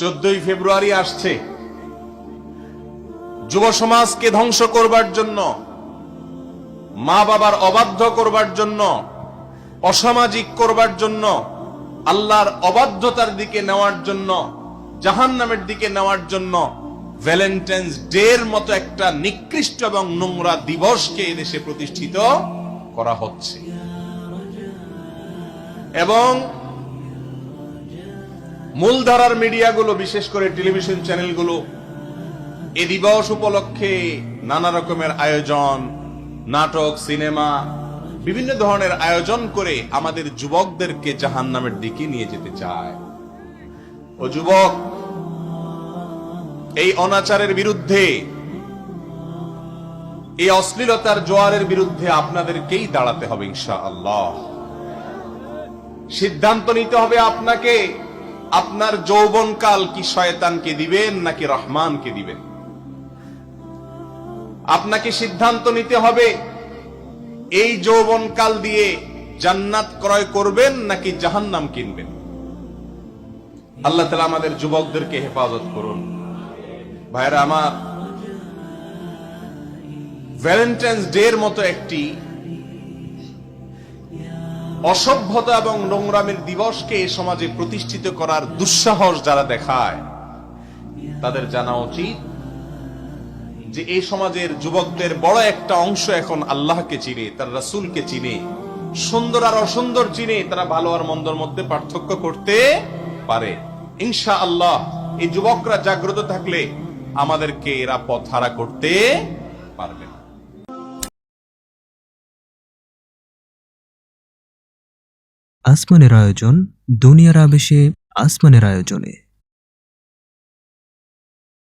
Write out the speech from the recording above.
চোদ্দই ফেব্রুয়ারি আসছে। যুব সমাজকে ধ্বংস করবার জন্য, মা বাবার অবাধ্য করবার জন্য, অসামাজিক করবার জন্য, আল্লাহর অবাধ্যতার দিকে নেওয়ার জন্য জাহান নামের দিকে নেওয়ার জন্য ভ্যালেন্টাইন্স ডে এর মতো একটা নিকৃষ্ট এবং নোংরা দিবসকে এদেশে প্রতিষ্ঠিত করা হচ্ছে। এবং মূলধারার মিডিয়াগুলো, বিশেষ করে টেলিভিশন চ্যানেলগুলো, এ দিবস উপলক্ষে নানা রকমের আয়োজন, নাটক, সিনেমা, বিভিন্ন ধরনের আয়োজন করে আমাদের যুবকদেরকে জাহান নামের দিকে নিয়ে যেতে চায়। ও যুবক, এই অনাচারের বিরুদ্ধে, এই অশ্লীলতার জোয়ারের বিরুদ্ধে আপনাদেরকেই দাঁড়াতে হবে ইনশা আল্লাহ সিদ্ধান্ত নিতে হবে আপনাকে। আপনার যৌবনকাল কি শয়তানকে দিবেন নাকি রহমানকে দিবেন? আপনাকে সিদ্ধান্ত নিতে হবে, এই যৌবনকাল দিয়ে জান্নাত ক্রয় করবেন নাকি জাহান্নাম কিনবেন? আল্লাহ তালা আমাদের যুবকদেরকে হেফাজত করুন। ভাইরা আমার ভ্যালেন্টাইন্স ডে এর মতো একটি অসভ্যতা এবং নোংরামের দিবসকে এ সমাজে প্রতিষ্ঠিত করার দুঃসাহস যারা দেখায়, তাদের জানা উচিত যে এই সমাজের যুবকদের বড় একটা অংশ এখন আল্লাহকে চিনে, তার রাসুলকে চিনে। সুন্দর আর অসুন্দর চিনে, তারা ভালো আর মন্দর মধ্যে পার্থক্য করতে পারে। ইনশা আল্লাহ এই যুবকরা জাগ্রত থাকলে আমাদেরকে এরা পথ হারা করতে পারবে। আসমানের আয়োজন দুনিয়ার আবেশে আসমানের আয়োজনে।